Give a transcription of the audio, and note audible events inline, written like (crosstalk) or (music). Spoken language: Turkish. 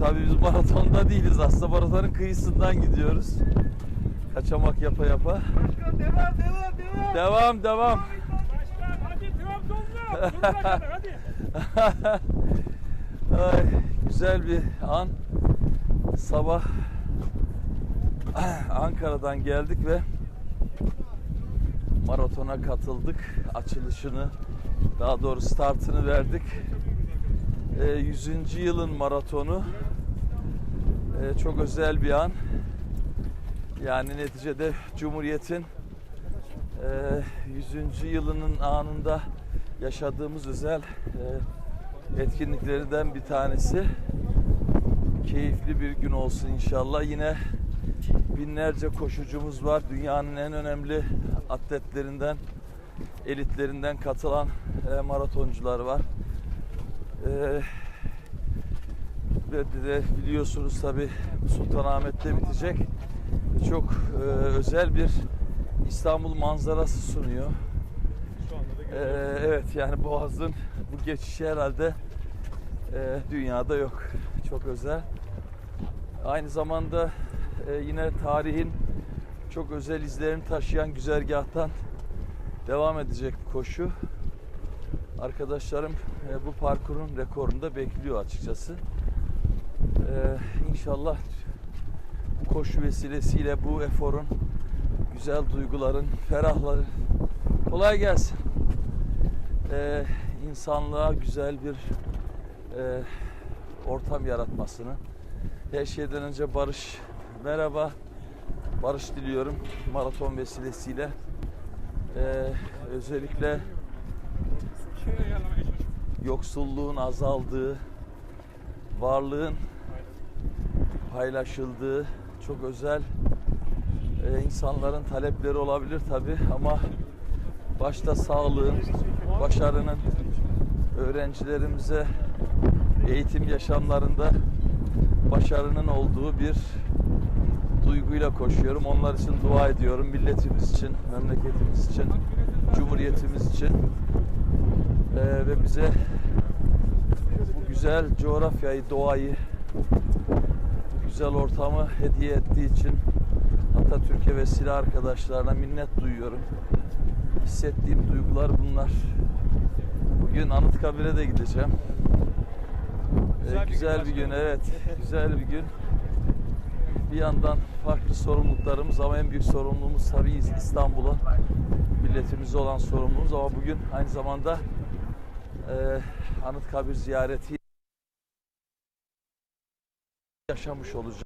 Tabii biz maratonda değiliz aslında maratonun kıyısından gidiyoruz. Kaçamak yapa yapa. Başkan devam devam devam. Devam devam. Başkan hadi Trabzonlu. (laughs) Bakalım hadi. (laughs) Ay, güzel bir an. Sabah (clears throat) Ankara'dan geldik ve maratona katıldık. Açılışını, daha doğrusu startını verdik. Ee, 100. yılın maratonu. Ee, çok özel bir an. Yani neticede Cumhuriyet'in e, 100. yılının anında yaşadığımız özel e, etkinliklerinden bir tanesi. Keyifli bir gün olsun inşallah. Yine binlerce koşucumuz var. Dünyanın en önemli atletlerinden, elitlerinden katılan e, maratoncular var. E, de biliyorsunuz tabi Sultanahmet'te bitecek. Çok e, özel bir İstanbul manzarası sunuyor. Ee, evet yani Boğaz'ın bu geçişi herhalde e, dünyada yok. Çok özel. Aynı zamanda e, yine tarihin çok özel izlerini taşıyan güzergahtan devam edecek bir koşu. Arkadaşlarım e, bu parkurun rekorunu da bekliyor açıkçası. Ee, inşallah koşu vesilesiyle bu eforun güzel duyguların, ferahları kolay gelsin. Ee, insanlığa güzel bir e, ortam yaratmasını, her şeyden önce barış, merhaba, barış diliyorum maraton vesilesiyle. Ee, özellikle. Yoksulluğun azaldığı, varlığın paylaşıldığı çok özel e, insanların talepleri olabilir tabi ama başta sağlığın, başarının öğrencilerimize eğitim yaşamlarında başarının olduğu bir duyguyla koşuyorum. Onlar için dua ediyorum. Milletimiz için, memleketimiz için, cumhuriyetimiz için Ee, ve bize bu güzel coğrafyayı, doğayı, bu güzel ortamı hediye ettiği için Atatürk'e ve silah arkadaşlarına minnet duyuyorum. Hissettiğim duygular bunlar. Bugün Anıtkabir'e de gideceğim. Ee, Güzel bir güzel gün bir gün, evet. (laughs) Güzel bir gün. Bir yandan farklı sorumluluklarımız ama en büyük sorumluluğumuz tabii İstanbul'a, milletimize olan sorumluluğumuz ama bugün aynı zamanda e, Anıtkabir ziyareti yaşamış olacağız.